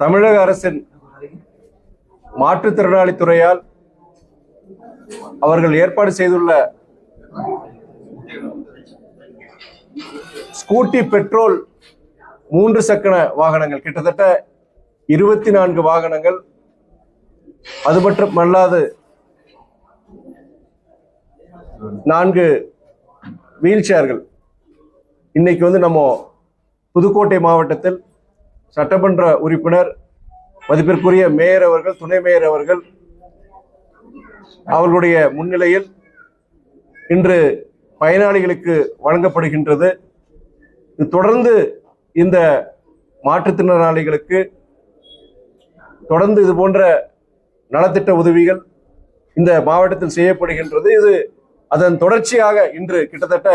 தமிழக அரசின் மாற்றுத்திறனாளி துறையால் அவர்கள் ஏற்பாடு செய்துள்ள ஸ்கூட்டி பெட்ரோல் மூன்று சக்கர வாகனங்கள் கிட்டத்தட்ட இருபத்தி நான்கு வாகனங்கள் அது மட்டுமல்லாது நான்கு வீல் சேர்கள். இன்னைக்கு வந்து நம்ம புதுக்கோட்டை மாவட்டத்தில் சட்டமன்ற உறுப்பினர் மதிப்பிற்குரிய மேயர் அவர்கள் துணை மேயர் அவர்கள் அவர்களுடைய முன்னிலையில் இன்று பயனாளிகளுக்கு வழங்கப்படுகின்றது. இது தொடர்ந்து இந்த மாற்றுத்திறனாளிகளுக்கு தொடர்ந்து இது போன்ற நலத்திட்ட உதவிகள் இந்த மாவட்டத்தில் செய்யப்படுகின்றது. இது அதன் தொடர்ச்சியாக இன்று கிட்டத்தட்ட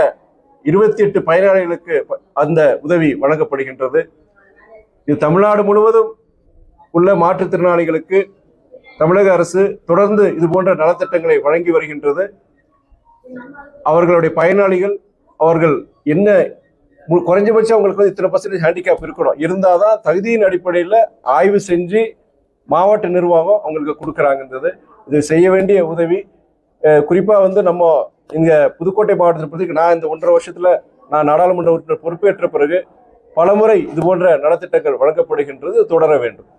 இருபத்தி எட்டு பயனாளிகளுக்கு அந்த உதவி வழங்கப்படுகின்றது. இது தமிழ்நாடு முழுவதும் உள்ள மாற்றுத்திறனாளிகளுக்கு தமிழக அரசு தொடர்ந்து இது போன்ற நலத்திட்டங்களை வழங்கி வருகின்றது. அவர்களுடைய பயனாளிகள் அவர்கள் என்ன குறைஞ்சபட்சம் அவங்களுக்கு வந்து இத்தனை பர்சன்டேஜ் ஹேண்டிகேப் இருக்கணும். இருந்தால் தான் தகுதியின் அடிப்படையில் ஆய்வு செஞ்சு மாவட்ட நிர்வாகம் அவங்களுக்கு கொடுக்குறாங்கன்றது. இது செய்ய வேண்டிய உதவி. குறிப்பாக வந்து நம்ம இங்கே புதுக்கோட்டை மாவட்டத்தை பற்றி நான் இந்த ஒன்றரை வருஷத்தில் நான் நாடாளுமன்ற உறுப்பினர் பொறுப்பேற்ற பிறகு பலமுறை இது போன்ற நலத்திட்டங்கள் வழங்கப்படுகின்றது தொடர வேண்டும்.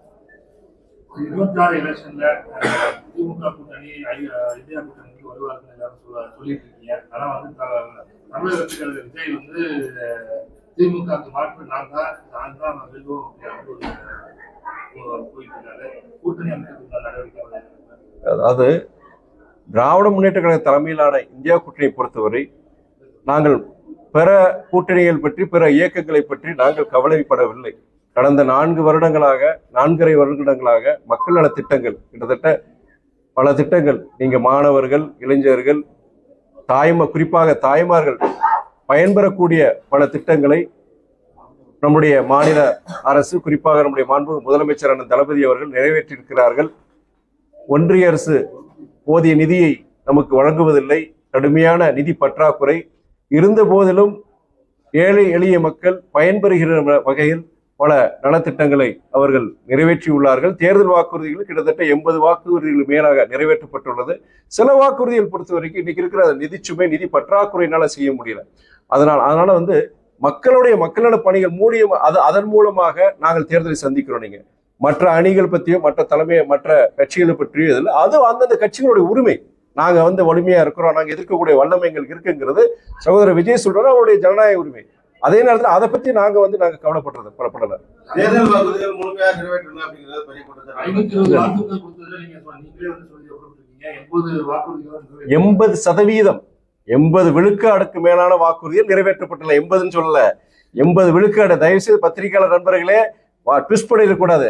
அதாவது திராவிட முன்னேற்ற கழக தலைமையிலான இந்தியா கூட்டணியை பொறுத்தவரை நாங்கள் பிற கூட்டணிகள் பற்றி பிற இயக்கங்களை பற்றி நாங்கள் கவலைப்படவில்லை. கடந்த நான்கு வருடங்களாக நான்கரை வருடங்களாக மக்கள் நல திட்டங்கள் கிட்டத்தட்ட பல திட்டங்கள் நீங்க மாணவர்கள் இளைஞர்கள் தாய்ம குறிப்பாக தாய்மார்கள் பயன்பெறக்கூடிய பல திட்டங்களை நம்முடைய மாநில அரசு குறிப்பாக நம்முடைய மாண்பு முதலமைச்சர் அண்ணன் தளபதி அவர்கள் நிறைவேற்றியிருக்கிறார்கள். ஒன்றிய அரசு போதிய நிதியை நமக்கு வழங்குவதில்லை. கடுமையான நிதி பற்றாக்குறை இருந்த போதிலும் ஏழை எளிய மக்கள் பயன்பெறுகிற வ- வகையில் பல நலத்திட்டங்களை அவர்கள் நிறைவேற்றியுள்ளார்கள். தேர்தல் வாக்குறுதிகள் கிட்டத்தட்ட எண்பது வாக்குறுதிகள் மேலாக நிறைவேற்றப்பட்டுள்ளது. சில வாக்குறுதிகள் பொறுத்த வரைக்கும் இன்னைக்கு இருக்கிற நிதிச்சுமை நிதி பற்றாக்குறையினால செய்ய முடியல. அதனால் அதனால வந்து மக்களுடைய மக்களோட பணிகள் மூலியம் அது அதன் மூலமாக நாங்கள் தேர்தலை சந்திக்கிறோம் நீங்க. மற்ற அணிகள் பற்றியோ மற்ற தலைமை மற்ற கட்சிகளை பற்றியோ இதில் அது அந்தந்த கட்சிகளுடைய உரிமை. நாங்க வந்து வலிமையா இருக்கிறோம் நாங்க எதிர்க்கக்கூடிய வல்லமை எங்களுக்கு இருக்குங்கிறது சகோதரர் விஜய் சொல்றாரு அவருடைய ஜனநாயக உரிமை. அதே நேரத்தில் அதை பத்தி நாங்க வந்து நாங்க கவலைப்படுறது படப்படல தேர்தல் வாக்குறுதிகள் முழுமையாக அப்படிங்கிறது பெரிய நீங்களே கொடுத்துருக்கீங்க? எண்பது சதவீதம். எண்பது விழுக்காடுக்கு மேலான வாக்குறுதிகள் நிறைவேற்றப்பட்டுள்ள எண்பதுன்னு சொல்லல. எண்பது விழுக்காடு தயவுசெய்து பத்திரிகையாளர் நண்பர்களே ட்விஸ்ட் பண்ணிடக்கூடாது.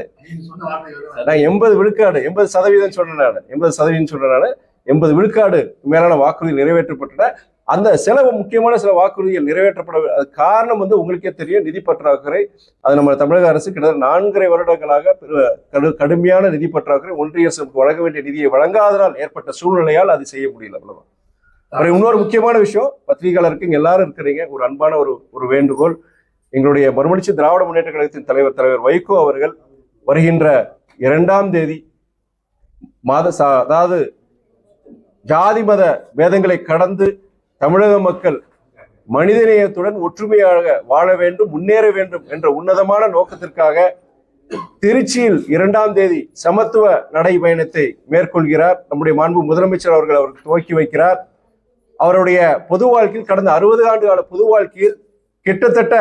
நான் எண்பது விழுக்காடு எண்பது சதவீதம் சொன்னேன் நான். எண்பது சதவீதம் சொன்னேன் நான். எண்பது விழுக்காடு மேலான வாக்குறுதி நிறைவேற்றப்பட்டன அந்த சில முக்கியமான சில வாக்குறுதிகள் நிறைவேற்றப்பட அது காரணம் வந்து உங்களுக்கே தெரியும் நிதி பற்றாக்குறை. அது நம்ம தமிழக அரசு கிட்டத்தட்ட நான்கரை வருடங்களாக கடு- கடுமையான நிதி பற்றாக்குறை ஒன்றிய அரசுக்கு வழங்க வேண்டிய நிதியை வழங்காததால் ஏற்பட்ட சூழ்நிலையால் அது செய்ய முடியல அவ்வளவுதான். அப்புறம் இன்னொரு முக்கியமான விஷயம் பத்திரிகையாளருக்கு இங்க எல்லாரும் இருக்கிறீங்க. ஒரு அன்பான ஒரு ஒரு வேண்டுகோள். எங்களுடைய மறுமலர்ச்சி திராவிட முன்னேற்ற கழகத்தின் தலைவர் தலைவர் வைகோ அவர்கள் வருகின்ற இரண்டாம் தேதி மாத அதாவது ஜாதி மத வேதங்களை கடந்து தமிழக மக்கள் மனிதநேயத்துடன் ஒற்றுமையாக வாழ வேண்டும் முன்னேற வேண்டும் என்ற உன்னதமான நோக்கத்திற்காக திருச்சியில் இரண்டாம் தேதி சமத்துவ நடைபயணத்தை மேற்கொள்கிறார் நம்முடைய மாண்பு முதலமைச்சர் அவர்கள் அவருக்கு துவக்கி வைக்கிறார். அவருடைய பொது வாழ்க்கையில் கடந்த அறுபது ஆண்டு கால பொது வாழ்க்கையில் கிட்டத்தட்ட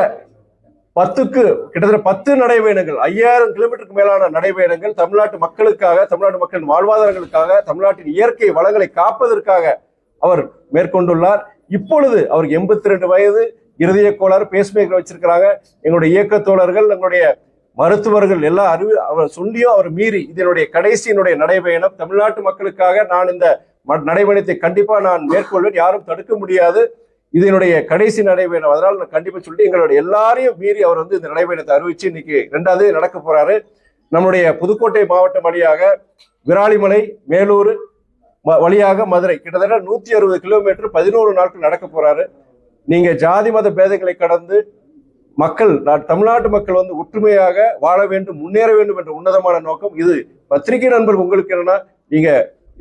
பத்துக்கு கிட்டத்தட்ட பத்து நடைபயணங்கள் ஐயாயிரம் கிலோமீட்டருக்கு மேலான நடைபயணங்கள் தமிழ்நாட்டு மக்களுக்காக தமிழ்நாட்டு மக்களின் வாழ்வாதாரங்களுக்காக தமிழ்நாட்டின் இயற்கை வளங்களை காப்பதற்காக அவர் மேற்கொண்டுள்ளார். இப்பொழுது அவருக்கு எண்பத்தி ரெண்டு வயது இருதய கோளாறு பேஸ்மேக்கர் வச்சிருக்கிறாங்க. எங்களுடைய இயக்க தோழர்கள் எங்களுடைய மருத்துவர்கள் எல்லா அறிவு அவர் சொல்லியும் அவர் மீறி இதனுடைய கடைசி என்னுடைய நடைபயணம். தமிழ்நாட்டு மக்களுக்காக நான் இந்த ம- நடைபயணத்தை கண்டிப்பா நான் மேற்கொள்வேன். யாரும் தடுக்க முடியாது. இது என்னுடைய கடைசி நடைபயணம். அதனால நான் கண்டிப்பா சொல்லி எங்களுடைய எல்லாரையும் மீறி அவர் வந்து இந்த நடைபயணத்தை அறிவிச்சு இன்னைக்கு ரெண்டாவது நடக்க போறாரு. நம்முடைய புதுக்கோட்டை மாவட்டம் வழியாக விராலிமலை மேலூர் வழியாக மதுரை. கிட்டத்தட்ட நூத்தி அறுபது கிலோமீட்டர் பதினோரு நாட்கள் நடக்க போறாரு. நீங்க ஜாதி மத பேதங்களை கடந்து மக்கள் தமிழ்நாட்டு மக்கள் வந்து ஒற்றுமையாக வாழ வேண்டும் முன்னேற வேண்டும் என்ற உன்னதமான நோக்கம் இது. பத்திரிகை நண்பர் உங்களுக்கு என்னன்னா நீங்க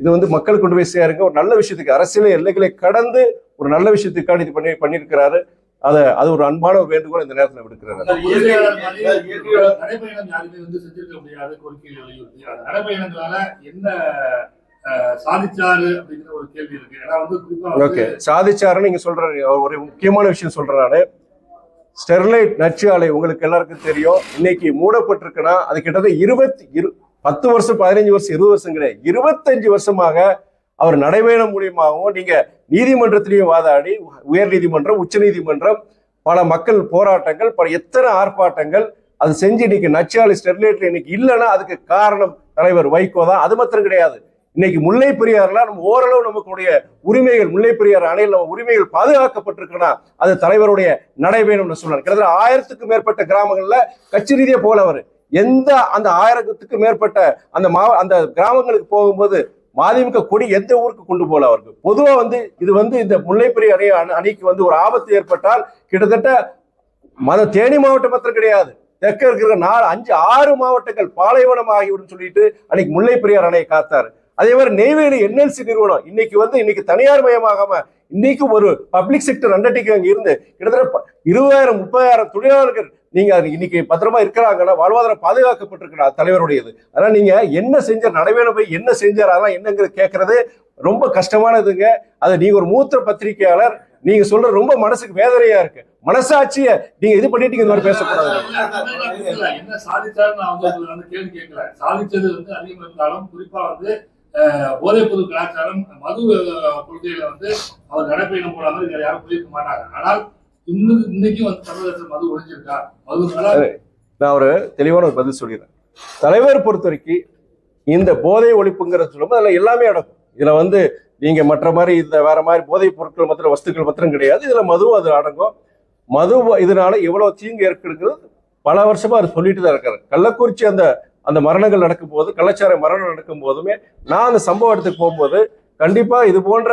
இது வந்து மக்கள் கொண்டு போய் சேருங்க ஒரு நல்ல விஷயத்துக்கு அரசியல் எல்லைகளை கடந்து ஒரு நல்ல விஷயத்துக்காக இது பண்ணி பண்ணியிருக்கிறாரு. அதை அது ஒரு அன்பான வேண்டுகோள் இந்த நேரத்தில் விடுக்கிறாரு. ஓகே. சாதிச்சாருன்னு நீங்க சொல்றாரு அவர் ஒரு முக்கியமான விஷயம் சொல்றேன் நானு ஸ்டெர்லைட் நச்சு ஆலை உங்களுக்கு எல்லாருக்கும் தெரியும். இன்னைக்கு மூடப்பட்டிருக்குன்னா அது கிட்டத்தட்ட இருபத்தி இரு பத்து வருஷம் பதினஞ்சு வருஷம் இருபது வருஷம் கிடையாது. இருபத்தஞ்சு வருஷமாக அவர் நடைபயணம் மூலியமாகவும் நீங்க நீதிமன்றத்திலையும் வாதாடி உயர் நீதிமன்றம் உச்ச நீதிமன்றம் பல மக்கள் போராட்டங்கள் பல எத்தனை ஆர்ப்பாட்டங்கள் அது செஞ்சு இன்னைக்கு நச்சாலை ஸ்டெர்லைட்ல இன்னைக்கு இல்லைன்னா அதுக்கு காரணம் தலைவர் வைகோ தான். அது மாத்திரம் கிடையாது. இன்னைக்கு முல்லை பெரியாறுல நம்ம ஓரளவு நம்மளுடைய உரிமைகள் முல்லை பெரியார் அணையில் நம்ம உரிமைகள் பாதுகாக்கப்பட்டிருக்குன்னா அது தலைவருடைய நடைபயணம்னு சொல்லலாம். கிட்டத்தட்ட ஆயிரத்துக்கும் மேற்பட்ட கிராமங்கள்ல கட்சி ரீதியா போல அவர் எந்த அந்த ஆயிரத்துக்கும் மேற்பட்ட அந்த மா அந்த கிராமங்களுக்கு போகும்போது மதிமுக கொடி எந்த ஊருக்கு கொண்டு போகல அவருக்கு? பொதுவா வந்து இது வந்து இந்த முல்லைப்பெரிய அணை அணை- வந்து ஒரு ஆபத்து ஏற்பட்டால் கிட்டத்தட்ட மத தேனி மாவட்டம் மாத்திரம் கிடையாது. தெற்க இருக்கிற நாலு அஞ்சு ஆறு மாவட்டங்கள் பாலைவனம் ஆகிவிடும் சொல்லிட்டு அன்னைக்கு முல்லை பெரியார் அணையை காத்தாரு. அதே மாதிரி நெய்வேலி என்எல்சி நிறுவனம் இன்னைக்கு வந்து இன்னைக்கு தனியார் மயமாகாம இன்னைக்கு ஒரு பப்ளிக் செக்டர் அண்டர்டேக்கிங் அங்க இருந்து கிட்டத்தட்ட இருபதாயிரம் முப்பதாயிரம் தொழிலாளர்கள் நீங்க இன்னைக்கு பத்திரமா இருக்கிறாங்கன்னா வாழ்வாதாரம் பாதுகாக்கப்பட்டிருக்கிற தலைவருடையது. ஆனா நீங்க என்ன செஞ்சார் நடைபெற போய் என்ன செஞ்சார் அதெல்லாம் என்னங்கிறது கேட்கறது ரொம்ப கஷ்டமானதுங்க. அது நீங்க ஒரு மூத்த பத்திரிகையாளர் நீங்க சொல்ற ரொம்ப மனசுக்கு வேதனையா இருக்கு. மனசாட்சிய நீங்க இது பண்ணிட்டு இந்த மாதிரி பேசக்கூடாது. என்ன சாதிச்சாரு நான் கேள்வி கேட்கல. சாதிச்சது வந்து அதிகமாக இருந்தாலும் குறிப்பா வந்து அஹ், போதைப் பொருள் கலாச்சாரம் மது கொள்கையில வந்து அவர் நடைபயணம் போடாமல் வேற யாரும் புரிவிக்க மாட்டாங்க. ஆனால் இன்னும் இன்னைக்கும் வந்து தமிழகத்தில் மது ஒழிஞ்சிருக்கா? மது நான் ஒரு தெளிவான ஒரு பதில் சொல்லிடுறேன். தலைவர் பொறுத்த வரைக்கும் இந்த போதை ஒழிப்புங்கிற சொல்லும்போது அதில் எல்லாமே அடக்கும் இதில் வந்து நீங்கள் மற்ற மாதிரி இந்த வேற மாதிரி போதைப் பொருட்கள் மாத்திரம் வஸ்துக்கள் மாத்திரம் கிடையாது. இதில் மதுவும் அது அடங்கும். மது இதனால எவ்வளோ தீங்கு ஏற்படுங்கிறது பல வருஷமா அவர் சொல்லிட்டு தான் இருக்காரு. கள்ளக்குறிச்சி அந்த அந்த மரணங்கள் நடக்கும் போது கலாச்சார மரணம் நடக்கும் போதுமே நான் அந்த சம்பவ இடத்துக்கு போகும்போது கண்டிப்பாக இது போன்ற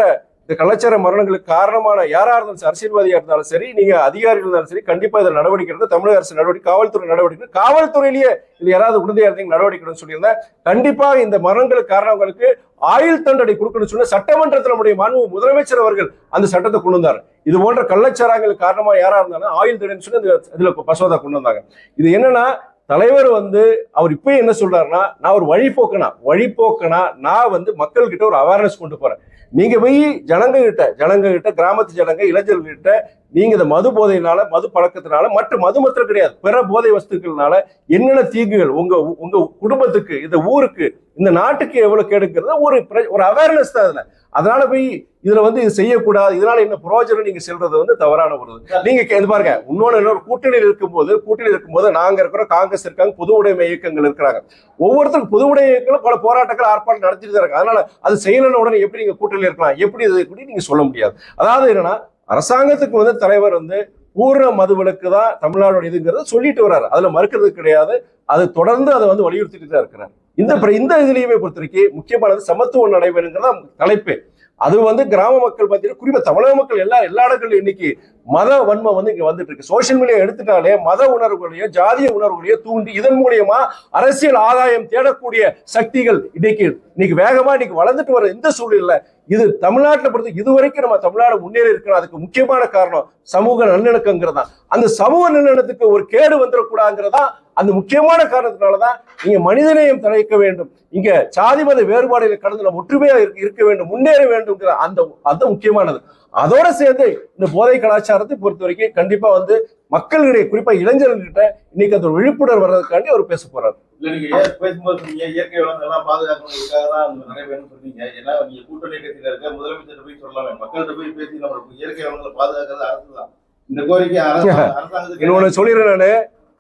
இந்த கலாச்சார மரணங்களுக்கு காரணமான யாரா இருந்தாலும் சரி, அரசியல்வாதியா இருந்தாலும் சரி நீங்க அதிகாரிகள் இருந்தாலும் சரி கண்டிப்பா இதில் நடவடிக்கை எடுத்து தமிழக அரசு நடவடிக்கை காவல்துறை நடவடிக்கை காவல்துறையிலேயே இது யாராவது உறுதியா இருந்தீங்க நடவடிக்கை சொல்லியிருந்தேன் கண்டிப்பா இந்த மரணங்களுக்கு காரணங்களுக்கு ஆயுள் தண்டனை கொடுக்கணும்னு சொல்லி சட்டமன்றத்தில் நம்முடைய மாண்பு முதலமைச்சர் அவர்கள் அந்த சட்டத்தை கொண்டு வந்தார். இது போன்ற கள்ளச்சாரங்களுக்கு காரணமா யாரா இருந்தாலும் ஆயுள் தண்டனை சொல்லி இதுல பசோதா கொண்டு வந்தாங்க. இது என்னன்னா தலைவர் வந்து அவர் இப்போ என்ன சொல்றாருன்னா நான் ஒரு வழிபோக்கனா வழிபோக்கனா நான் வந்து மக்கள் கிட்ட ஒரு அவேர்னஸ் கொண்டு போறேன். நீங்க போய் ஜனங்க கிட்ட ஜனங்க கிட்ட கிராமத்து ஜனங்க இளைஞர்கள் கிட்ட நீங்க இந்த மது போதையினால மது பழக்கத்தினால மற்ற மது மாத்திரம் கிடையாது பிற போதை வஸ்துக்கள்னால என்னென்ன தீங்குகள் உங்க உங்க குடும்பத்துக்கு இந்த ஊருக்கு இந்த நாட்டுக்கு எவ்வளவு கேடுக்கிறது ஒரு ஒரு அவேர்னஸ் தான் அதுல. அதனால போய் இதுல வந்து இது செய்யக்கூடாது இதனால என்ன பிரயோஜனம் நீங்க சொல்றது வந்து தவறான ஒரு. நீங்க இது பாருங்க இன்னொன்னு இன்னொரு கூட்டணியில் இருக்கும்போது கூட்டணியில் இருக்கும்போது நாங்க இருக்கிறோம் காங்கிரஸ் இருக்காங்க பொது உடைமை இயக்கங்கள் இருக்கிறாங்க. ஒவ்வொருத்தருக்கும் பொது உடைமை இயக்கங்களும் பல போராட்டங்கள் ஆர்ப்பாட்டம் நடத்திட்டு தான் இருக்காங்க. அதனால அது செய்யலன்னு உடனே எப்படி நீங்க கூட்டணியில் இருக்கலாம்? எப்படி இது எப்படி நீங்க சொல்ல முடியாது? அதாவது என்னன்னா அரசாங்கத்துக்கு வந்து தலைவர் வந்து பூர்ண மதுவிலக்கு தான் தமிழ்நாடு இதுங்கிறத சொல்லிட்டு வர்றாரு. அதுல மறுக்கிறது கிடையாது. அது தொடர்ந்து அதை வந்து வலியுறுத்திட்டு தான் இருக்கிறார். இந்த இந்த இதுலையுமே பொறுத்த வரைக்கும் முக்கியமானது சமத்துவம் நடைபெறுங்கிறதா தலைப்பு. அது வந்து கிராம மக்கள் பார்த்தீங்கன்னா குறிப்பா தமிழக மக்கள் எல்லா எல்லா இடங்கள்லயும் இன்னைக்கு மத வன்மம் வந்து இங்க வந்துட்டு இருக்கு. சோஷியல் மீடியா எடுத்துட்டாலே மத உணர்வுகளையோ ஜாதிய உணர்வுகளையோ தூண்டி இதன் மூலியமா அரசியல் ஆதாயம் தேடக்கூடிய சக்திகள் இன்னைக்கு இன்னைக்கு வேகமா இன்னைக்கு வளர்ந்துட்டு வர இந்த சூழ்நிலை இது தமிழ்நாட்டில் பொறுத்து இதுவரைக்கும் நம்ம தமிழ்நாடு முன்னேறி இருக்கணும். அதுக்கு முக்கியமான காரணம் சமூக நல்லிணக்கங்கிறது. தான் அந்த சமூக நல்லிணக்கத்துக்கு ஒரு கேடு வந்துடக்கூடாதுங்கிறதா அந்த முக்கியமான காரணத்தினாலதான் நீங்க மனிதநேயம் தலைக்க வேண்டும். இங்க சாதி மத வேறுபாடுகளை கடந்து நம்ம ஒற்றுமையா இருக்க- வேண்டும் முன்னேற வேண்டும்ங்கிற அந்த அது முக்கியமானது. அதோட சேர்ந்து இந்த போதை கலாச்சாரத்தை பொறுத்த வரைக்கும் கண்டிப்பா வந்து மக்களிடையே குறிப்பா இளைஞர்கள்கிட்ட இன்னைக்கு அந்த விழிப்புணர்வு வர்றதுக்காண்டி அவர் பேச போறாரு. இல்ல நீங்க பேசும்போது சொன்னீங்க இயற்கை வளங்கள் எல்லாம் பாதுகாக்கணுங்கிறதுக்காக தான் அந்த நடைபெறும் சொன்னீங்க. ஏன்னா நீங்க கூட்டணி கட்சியில இருக்க முதலமைச்சர் போய் சொல்லலாமே மக்கள்கிட்ட போய் பேசி நம்ம இயற்கை வளங்களை பாதுகாக்கிறது அரசு தான். இந்த கோரிக்கை அரசு அரசாங்கத்துக்கு இன்னொன்னு சொல்லிடுறேன் நானு.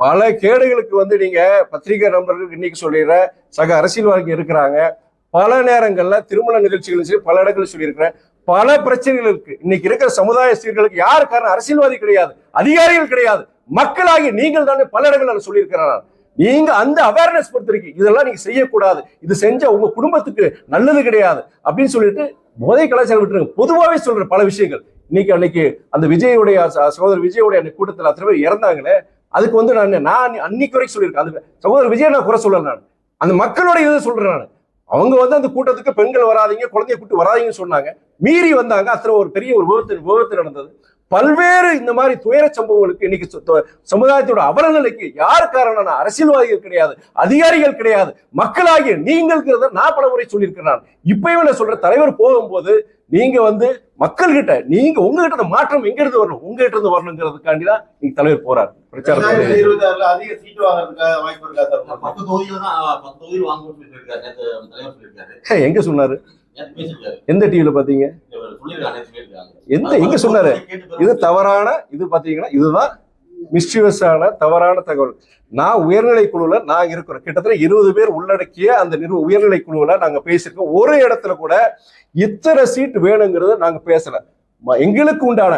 பல கேடுகளுக்கு வந்து நீங்க பத்திரிகை நண்பர்களுக்கு இன்னைக்கு சொல்லிடுற சக அரசியல்வாதிகள் இருக்கிறாங்க. பல நேரங்கள்ல திருமண நிகழ்ச்சிகளும் சரி பல இடங்களில் சொல்லியிருக்கிறேன். பல பிரச்சனைகள் இருக்கு. இன்னைக்கு இருக்கிற சமுதாய சீர்களுக்கு யாரு காரணம் அரசியல்வாதி கிடையாது அதிகாரிகள் கிடையாது. மக்களாகி நீங்கள் தானே பல நான் சொல்லியிருக்கிறேன் நான். நீங்க அந்த அவேர்னஸ் பொறுத்திருக்கீங்க இதெல்லாம் நீங்க செய்யக்கூடாது. இது செஞ்சா உங்க குடும்பத்துக்கு நல்லது கிடையாது. அப்படின்னு சொல்லிட்டு போதை கலாச்சாரம் விட்டுருங்க. பொதுவாகவே சொல்ற பல விஷயங்கள். இன்னைக்கு அன்னைக்கு அந்த விஜயுடைய ச- சகோதரர் விஜயுடைய அந்த கூட்டத்தில் அத்தனை பேர் இறந்தாங்களே அதுக்கு வந்து நான் நான் அன்னைக்கு வரைக்கும் சொல்லியிருக்கேன். அந்த சகோதரர் விஜய் நான் குறை சொல்லல நான். அந்த மக்களோட இதை சொல்றேன் நான். அவங்க வந்து அந்த கூட்டத்துக்கு பெண்கள் வராதீங்க குழந்தைய கூட்டு வராதீங்கன்னு சொன்னாங்க. மீறி வந்தாங்க. அத்தனை ஒரு பெரிய ஒரு விபத்து விபத்து நடந்தது. பல்வேறு இந்த மாதிரி துயர சம்பவங்களுக்கு இன்னைக்கு சமுதாயத்தோட அவலநிலைக்கு யார் காரணம்னா அரசியல்வாதிகள் கிடையாது அதிகாரிகள் கிடையாது மக்களாகிய நீங்கள்ங்கிறத நான் பல முறை சொல்லியிருக்கிறேன். நான் இப்பயும் நான் சொல்றேன் தலைவர் போகும்போது நீங்க வந்து மக்கள்கிட்ட நீங்க உங்ககிட்ட இந்த மாற்றம் எங்க இருந்து வரணும் உங்ககிட்ட இருந்து வரணுங்கிறதுக்காண்டி தான் நீங்க தலைவர் போறாரு. ஆறுல அதிக சீட்டு வாங்குறதுக்காக வாய்ப்பு இருக்கா எங்க சொன்னாரு? எந்த டிவில பாத்தீங்க எந்த எங்க சொன்னாரு? இது தவறான இது பாத்தீங்கன்னா இதுதான் மிஸ்டிவஸான தவறான தகவல். நான் உயர்நிலை குழுல நான் இருக்கிறோம் கிட்டத்தட்ட இருபது பேர் உள்ளடக்கிய அந்த நிறு உயர்நிலை குழுவுல நாங்க பேசியிருக்கோம். ஒரு இடத்துல கூட இத்தனை சீட் வேணுங்கிறத நாங்க பேசல. எங்களுக்கு உண்டான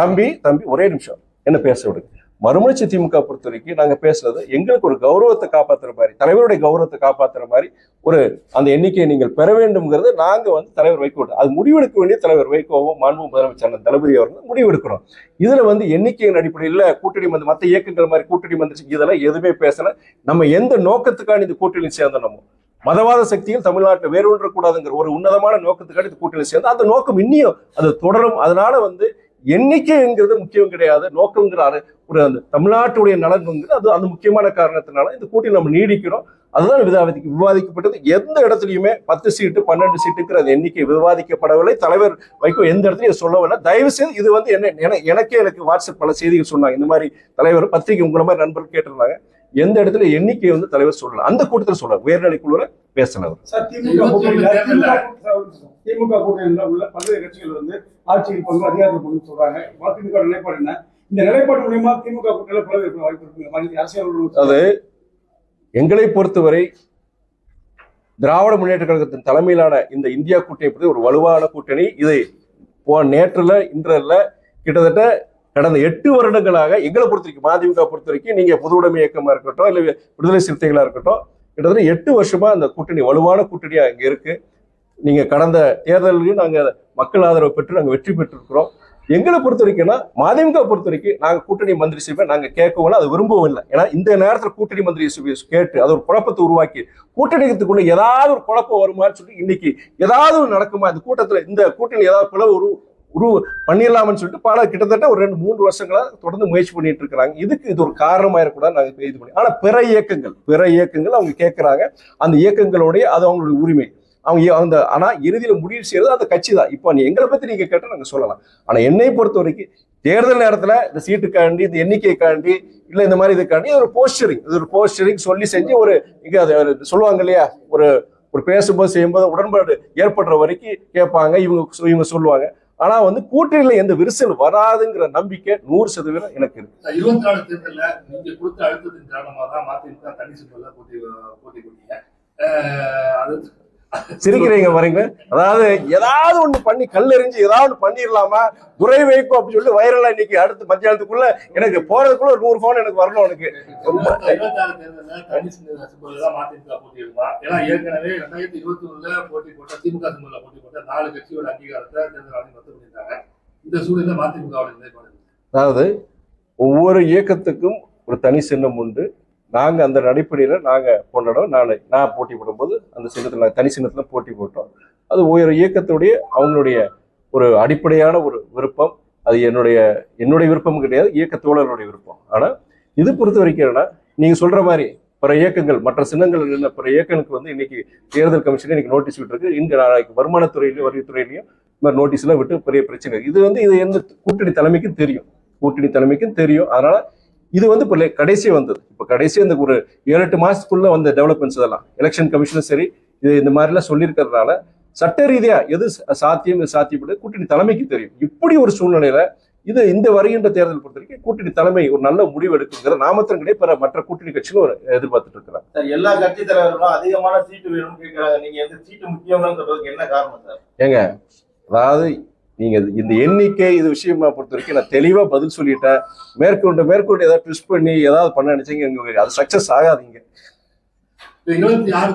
தம்பி தம்பி ஒரே நிமிஷம். என்ன பேச விடுங்க மறுமலர்ச்சி திமுக பொறுத்த வரைக்கும் நாங்கள் பேசுறது எங்களுக்கு ஒரு கௌரவத்தை காப்பாற்றுற மாதிரி தலைவருடைய கௌரவத்தை காப்பாற்றுற மாதிரி ஒரு அந்த எண்ணிக்கையை நீங்கள் பெற வேண்டும்ங்கிறது நாங்கள் வந்து தலைவர் வைகோ அது முடிவெடுக்க வேண்டிய தலைவர் வைகோவும் மாண்பு முதலமைச்சர் தளபதி அவர்கள் முடிவெடுக்கணும் இதில் வந்து எண்ணிக்கையின் அடிப்படையில் கூட்டணி வந்து மற்ற இயக்கங்கள் மாதிரி கூட்டணி வந்துச்சு இதெல்லாம் எதுவுமே பேசலை. நம்ம எந்த நோக்கத்துக்கான இந்த கூட்டணி சேர்ந்த நம்ம மதவாத சக்திகள் தமிழ்நாட்டில் வேரூன்ற கூடாதுங்கிற ஒரு உன்னதமான நோக்கத்துக்காக இந்த கூட்டணி சேர்ந்து அந்த நோக்கம் இன்னியும் அது தொடரும். அதனால வந்து எண்ணிக்கைங்கிறது முக்கியம் கிடையாது. நோக்கங்கிறாரு ஒரு அந்த தமிழ்நாட்டுடைய நலன்ங்கிறது அது அந்த முக்கியமான காரணத்தினால இந்த கூட்டணி நம்ம நீடிக்கிறோம். அதுதான் விவாதி விவாதிக்கப்பட்டது. எந்த இடத்துலையுமே பத்து சீட்டு பன்னெண்டு சீட்டுங்கிற அந்த எண்ணிக்கை விவாதிக்கப்படவில்லை. தலைவர் வைகோ எந்த இடத்துலையும் சொல்லவில்லை. தயவு செய்து இது வந்து என்ன என- எனக்கே எனக்கு வாட்ஸ்அப் பல செய்திகள் சொன்னாங்க. இந்த மாதிரி தலைவர் பத்திரிகை உங்களை மாதிரி நண்பர்கள் கேட்டிருந்தாங்க. எந்த இடத்துல எண்ணிக்கை வந்து தலைவர் சொல்லல. அந்த கூட்டத்தில் சொல்ல உயர்நிலை குழுல பேசினவர் திமுக கூட்டணியில் உள்ள பல்வேறு கட்சிகள் வந்து ஆட்சியில் பங்கு அதிகாரத்தில் பங்கு சொல்றாங்க. மதிமுக நிலைப்பாடு என்ன? இந்த நிலைப்பாடு மூலியமா திமுக கூட்டணியில் பலவேறு வாய்ப்பு இருக்கு அரசியல் அது எங்களை பொறுத்தவரை திராவிட முன்னேற்ற கழகத்தின் தலைமையிலான இந்த இந்தியா கூட்டணி பற்றி ஒரு வலுவான கூட்டணி. இது போ நேற்றுல இன்றல்ல கிட்டத்தட்ட கடந்த எட்டு வருடங்களாக எங்களை பொறுத்த வரைக்கும் மதிமுக பொறுத்த வரைக்கும் நீங்க பொது உடைமை இயக்கமா இருக்கட்டும் இல்லை விடுதலை சிறுத்தைகளா இருக்கட்டும் கிட்டத்தட்ட எட்டு வருஷமா அந்த கூட்டணி வலுவான கூட்டணியா இங்க இருக்கு. நீங்கள் கடந்த தேர்தலையும் நாங்கள் மக்கள் ஆதரவு பெற்று நாங்கள் வெற்றி பெற்றிருக்கிறோம். எங்களை பொறுத்த வரைக்கும்னா மதிமுக பொறுத்த வரைக்கும் நாங்கள் கூட்டணி மந்திரி சபை நாங்கள் கேட்கவும் இல்லை அது விரும்பவும் இல்லை. ஏன்னா இந்த நேரத்தில் கூட்டணி மந்திரி சபை கேட்டு அது ஒரு குழப்பத்தை உருவாக்கி கூட்டணிக்குள்ள ஏதாவது ஒரு குழப்பம் வருமான்னு சொல்லி இன்னைக்கு ஏதாவது ஒரு நடக்குமா? இந்த கூட்டத்தில் இந்த கூட்டணி ஏதாவது பிளவு உரு உரு பண்ணிடலாம்னு சொல்லிட்டு பல கிட்டத்தட்ட ஒரு ரெண்டு மூன்று வருஷங்களாக தொடர்ந்து முயற்சி பண்ணிட்டு இருக்கிறாங்க. இதுக்கு இது ஒரு காரணமாக இருக்கக்கூடாது நாங்கள் இது பண்ணி. ஆனால் பிற இயக்கங்கள் பிற இயக்கங்கள் அவங்க கேட்குறாங்க அந்த இயக்கங்களுடைய அது அவங்களுடைய உரிமை. அவங்க அந்த ஆனா இறுதியில முடிவு செய்யறது அந்த கட்சி தான் இப்போ நீ எங்களை பத்தி நீங்க கேட்டா நாங்க சொல்லலாம். ஆனா என்னை பொறுத்த வரைக்கும் தேர்தல் நேரத்துல இந்த சீட்டுக்காண்டி இந்த எண்ணிக்கைக்காண்டி இல்ல இந்த மாதிரி இதுக்காண்டி ஒரு போஸ்டரிங் இது ஒரு போஸ்டரிங் சொல்லி செஞ்சு ஒரு இங்க சொல்லுவாங்க இல்லையா? ஒரு ஒரு பேசும்போது செய்யும்போது உடன்பாடு ஏற்படுற வரைக்கும் கேட்பாங்க. இவங்க இவங்க சொல்லுவாங்க. ஆனா வந்து கூட்டணியில எந்த விரிசல் வராதுங்கிற நம்பிக்கை நூறு சதவீதம் எனக்கு இருக்கு. இருபத்தி நாலு தேர்தலில் நீங்க கொடுத்த அழுத்தத்தின் காரணமாக தான் மதிமுக தனி சுற்றுலா போட்டி போட்டி கொடுத்தீங்க அது சிரிக்கிறீங்க வரீங்க அதாவது ஏதாவது ஒண்ணு பண்ணி கல்லெறிஞ்சு ஏதாவது ஒண்ணு பண்ணிடலாமா? துறை வைக்கும் அப்படின்னு சொல்லி வைரலா இன்னைக்கு அடுத்து மத்தியானத்துக்குள்ள எனக்கு போறதுக்குள்ள ஒரு நூறு போன் எனக்கு வரணும் எனக்கு ஏன்னா ஏற்கனவே ரெண்டாயிரத்தி இருபத்தி ஒண்ணுல போட்டி போட்ட திமுக சிம்பல்ல போட்டி போட்ட நாலு கட்சியோட அங்கீகாரத்தை தேர்தல் ஆணையம் ரத்து பண்ணிட்டாங்க இந்த சூழ்நிலை மதிமுகவோட நிலைப்பாடு அதாவது ஒவ்வொரு இயக்கத்துக்கும் ஒரு தனி சின்னம் உண்டு. நாங்கள் அந்த அடிப்படையில் நாங்கள் போனோம் நான் நான் போட்டி போடும்போது அந்த சின்னத்தில் நாங்க தனி சின்னத்தில் போட்டி போட்டோம். அது உயர் இயக்கத்துடைய அவங்களுடைய ஒரு அடிப்படையான ஒரு விருப்பம். அது என்னுடைய என்னுடைய விருப்பம் கிடையாது இயக்க தோழர்களுடைய விருப்பம். ஆனால் இது பொறுத்த வரைக்கும் என்னன்னா நீங்கள் சொல்கிற மாதிரி பிற இயக்கங்கள் மற்ற சின்னங்கள் நின்ன பிற இயக்கங்களுக்கு வந்து இன்னைக்கு தேர்தல் கமிஷன் இன்னைக்கு நோட்டீஸ் விட்டுருக்கு. இங்க நாளைக்கு வருமானத்துறையிலையும் வரித்துறையிலையும் இந்த மாதிரி விட்டு பெரிய பிரச்சனை. இது வந்து இது எந்த கூட்டணி தலைமைக்கும் தெரியும். கூட்டணி தலைமைக்கும் தெரியும். அதனால் இது வந்து இப்போ கடைசியா வந்தது. இப்போ கடைசியா இந்த ஒரு ஏழு எட்டு மாசத்துக்குள்ள வந்த டெவலப்மெண்ட்ஸ் இதெல்லாம். எலெக்ஷன் கமிஷனும் சரி இது இந்த மாதிரிலாம் சொல்லியிருக்கிறதுனால சட்ட ரீதியா எது சாத்தியம் சாத்தியப்படு கூட்டணி தலைமைக்கு தெரியும். இப்படி ஒரு சூழ்நிலையில இது இந்த வருகின்ற தேர்தல் பொறுத்த வரைக்கும் கூட்டணி தலைமை ஒரு நல்ல முடிவு எடுக்குங்கிற நாமத்திரம் கிடையாது பிற மற்ற கூட்டணி கட்சிகளும் எதிர்பார்த்துட்டு இருக்கிறாங்க. சார் எல்லா கட்சி தலைவர்களும் அதிகமான சீட்டு வேணும்னு கேட்கறாங்க நீங்க எந்த சீட்டு முக்கியம்னு சொல்றதுக்கு என்ன காரணம் சார்? ஏங்க அதாவது நீங்க இந்த எண்ணிக்கை இது விஷயமா பொறுத்த வரைக்கும் நான் தெளிவா பதில் சொல்லிட்டேன். மேற்கொண்டு மேற்கொண்டு ஏதாவது ட்விஸ்ட் பண்ணி ஏதாவது பண்ண நினைச்சீங்க அது சக்சஸ் ஆகாதீங்க.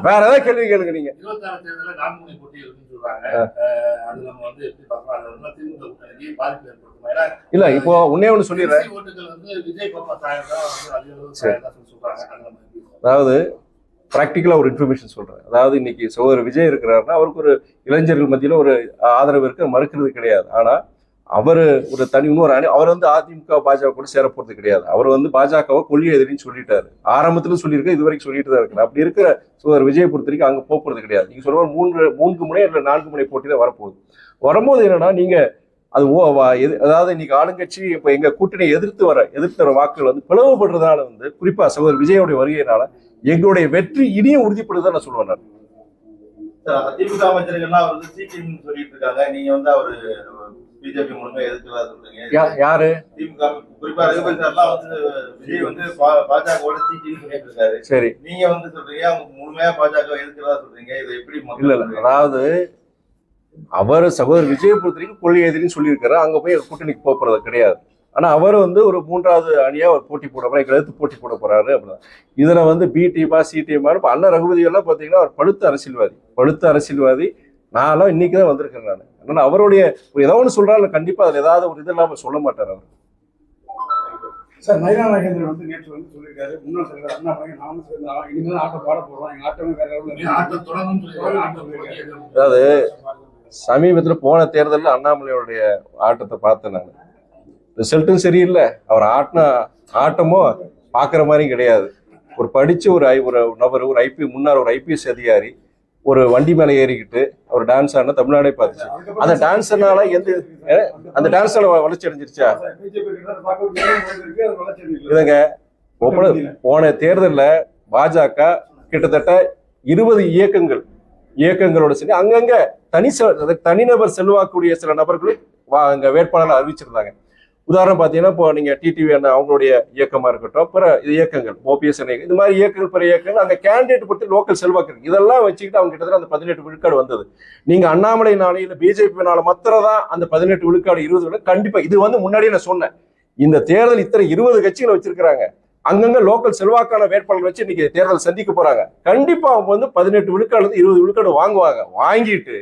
வேற ஏதாவது கேள்வி கேளுங்க நீங்க. இல்ல இப்போ உன்னே ஒண்ணு சொல்லிடுறேன்? அதாவது ப்ராக்டிக்கலாக ஒரு இன்ஃபர்மேஷன் சொல்கிறேன் அதாவது இன்னைக்கு சகோதரர் விஜய் இருக்கிறாருன்னா அவருக்கு ஒரு இளைஞர்கள் மத்தியில் ஒரு ஆதரவு இருக்க மறுக்கிறது கிடையாது. ஆனால் அவர் ஒரு தனி இன்னொரு அணி அவர் வந்து அதிமுக பாஜக கூட சேர கிடையாது. அவர் வந்து பாஜகவை கொள்கை எதிரின்னு சொல்லிட்டாரு. ஆரம்பத்தில் சொல்லியிருக்க இது வரைக்கும் சொல்லிட்டு தான் இருக்கிறார். அப்படி இருக்கிற சோதர் விஜய் பொறுத்த வரைக்கும் அங்கே போகிறது கிடையாது. நீங்கள் சொல்ற மூன்று மூன்று முனை இல்லை நான்கு முனை போட்டி தான் வரப்போகுது. வரும்போது என்னன்னா நீங்கள் அது ஓ வா- எது அதாவது இன்னைக்கு ஆளுங்கட்சி இப்போ எங்கள் கூட்டணியை எதிர்த்து வர எதிர்த்து வர வாக்குகள் வந்து பிளவுபடுறதுனால வந்து குறிப்பாக சகோதரர் விஜயோடைய வருகையினால எங்களுடைய வெற்றி இனியும் உறுதிப்படுதான் நான் சொல்லுவேன் நான். திமுக அமைச்சர்கள்லாம் வந்து சீக்கிரம் சொல்லிட்டு இருக்காங்க. நீங்க வந்து அவரு பிஜேபி முழுமையா எதிர்க்கிறதா சொல்றீங்க யாரு? திமுக குறிப்பா ரகுபதி சார்லாம் வந்து விஜய் வந்து பாஜகவோட சீக்கிரம் சொல்லிட்டு இருக்காரு. சரி. நீங்க வந்து சொல்றீங்க அவங்க முழுமையா பாஜக எதிர்க்கிறதா சொல்றீங்க? இதை எப்படி இல்ல இல்ல. அதாவது அவர் சகோதரர் விஜய் பொறுத்த வரைக்கும் கொள்கை எதிரின்னு சொல்லியிருக்காரு. அங்க போய் கூட்டணிக்கு போறது கிடையாது. ஆனா அவர் வந்து ஒரு மூன்றாவது அணியா ஒரு போட்டி போட எங்களை எடுத்து போட்டி போட போறாரு அப்படிதான். இதுல வந்து பி டீமா சி டீமா இப்ப அண்ணன் ரகுபதி எல்லாம் பாத்தீங்கன்னா அவர் பழுத்த அரசியல்வாதி. பழுத்த அரசியல்வாதி. நான்லாம் இன்னைக்கு தான் வந்திருக்கேன் நான். அதனால அவருடைய ஏதோ ஒன்று சொல்றாரு கண்டிப்பா அதுல ஏதாவது ஒரு இது இல்லாம சொல்ல மாட்டார் அவர். சார் நயினா நாகேந்திரன் வந்து நேற்று வந்து சொல்லியிருக்காரு. முன்னாள் தலைவர் அண்ணாமலை நானும் சேர்ந்து இனிமேல் ஆட்டம் பாட போறோம். எங்க ஆட்டமே வேற லெவலில் ஆட்டம் எதிர்ப்பு. அதாவது சமீபத்துல போன தேர்தலில் அண்ணாமலையோடைய ஆட்டத்தை பார்த்தேன் நான். ரிசல்ட்டும் சரியில்லை. அவர் ஆட்டின ஆட்டமோ பார்க்குற மாதிரியும் கிடையாது. ஒரு படிச்ச ஒரு ஐ ஒரு நபர் ஒரு ஐபி முன்னார் ஒரு ஐபிஎஸ் அதிகாரி ஒரு வண்டி மேலே ஏறிக்கிட்டு அவர் டான்ஸ் ஆடின தமிழ்நாடே பார்த்துச்சு. அந்த டான்ஸ்னால எந்த அந்த டான்ஸால வளர்ச்சி அடைஞ்சிருச்சா? இதுங்க போன- தேர்தலில் பாஜக கிட்டத்தட்ட இருபது இயக்கங்கள் இயக்கங்களோட சரி அங்கங்க தனி செ- அதாவது தனிநபர் செல்வாக்கூடிய சில நபர்கள் வா- அங்க வேட்பாளர் அறிவிச்சிருந்தாங்க. உதாரணம் பார்த்தீங்கன்னா இப்போ நீங்கள் டிடிவி அண்ணா அவங்களுடைய இயக்கமாக இருக்கட்டும் பிற இது இயக்கங்கள் ஓபிஎஸ் இது மாதிரி இயக்கங்கள் பிற இயக்கங்கள் அங்கே கேண்டிடேட் பொறுத்து லோக்கல் செல்வாக்கு இருக்குது இதெல்லாம் வச்சுக்கிட்டு அவங்க கிட்டத்தட்ட அந்த பதினெட்டு விழுக்காடு வந்தது. நீங்கள் அண்ணாமலை நாளையில பிஜேபினால மாத்திரம் தான் அந்த பதினெட்டு விழுக்காடு இருபது விழுக்காடு கண்டிப்பாக இது வந்து முன்னாடியே நான் சொன்னேன். இந்த தேர்தல் இத்தனை இருபது கட்சிகளை வச்சிருக்கிறாங்க. அங்கங்க லோக்கல் செல்வாக்கான வேட்பாளர் வச்சு இன்னைக்கு தேர்தல் சந்திக்க போறாங்க. கண்டிப்பா அவங்க வந்து பதினெட்டு விழுக்காடு இருபது விழுக்காடு வாங்குவாங்க. வாங்கிட்டு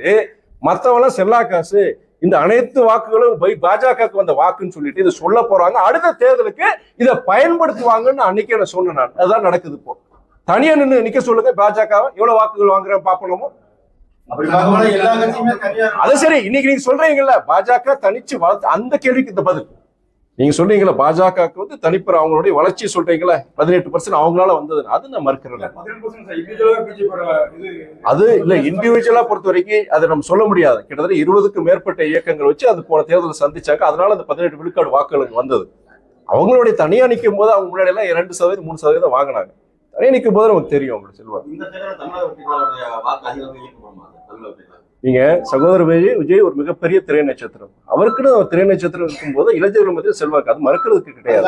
மற்றவெல்லாம் செல்லா காசு இந்த அனைத்து வாக்குகளும் போய் பாஜகவுக்கு வந்த வாக்குன்னு சொல்லிட்டு இதை சொல்ல போறாங்க. அடுத்த தேர்தலுக்கு இதை பயன்படுத்துவாங்கன்னு அன்னைக்கே நான் சொன்னேன் நான். அதுதான் நடக்குது இப்போ. தனியா நின்று நிக்க சொல்லுங்க பாஜக எவ்வளவு வாக்குகள் கட்சியுமே தனியார் அது சரி இன்னைக்கு நீங்க சொல்றீங்கல்ல பாஜக தனிச்சு வளர்த்து அந்த கேள்விக்கு இந்த பதில். நீங்க சொல்றீங்களா பாஜகவுக்கு வந்து தனிப்பெற அவங்களுடைய வளர்ச்சி சொல்றீங்களா பதினெட்டு பர்சன்ட் அவங்களால வந்தது. அது நான் மறுக்கிறேன். அது இல்ல இண்டிவிஜுவலா பொறுத்த வரைக்கும் அதை நம்ம சொல்ல முடியாது. கிட்டத்தட்ட இருபதுக்கும் மேற்பட்ட இயக்கங்கள் வச்சு அது போன தேர்தலில் சந்திச்சாங்க. அதனால அந்த பதினெட்டு விழுக்காடு வாக்குகளுக்கு வந்தது. அவங்களுடைய தனியா நிற்கும் போது அவங்க முன்னாடி எல்லாம் இரண்டு சதவீதம் மூணு சதவீதம் வாங்கினாங்க. தனியா நிற்கும் போது நமக்கு தெரியும் அவங்களுக்கு செல்வாக்கு நீங்க சகோதர விஜய் விஜய் ஒரு மிகப்பெரிய திரை நட்சத்திரம். அவருக்குன்னு ஒரு திரை நட்சத்திரம் இருக்கும்போது இளைஞர்கள் மத்தியில் செல்வாக்கு. அது மறுக்கிறதுக்கு கிடையாது.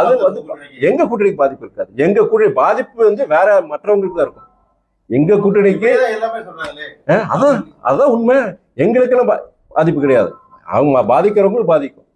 அது வந்து. எங்க கூட்டணிக்கு பாதிப்பு இருக்காது. எங்க கூட்டணி பாதிப்பு வந்து வேற மற்றவங்களுக்கு தான் இருக்கும். எங்க கூட்டணிக்கு அதான் அதான் உண்மை. எங்களுக்கெல்லாம் பாதிப்பு கிடையாது. அவங்க பாதிக்கிறவங்களும் பாதிக்கும்.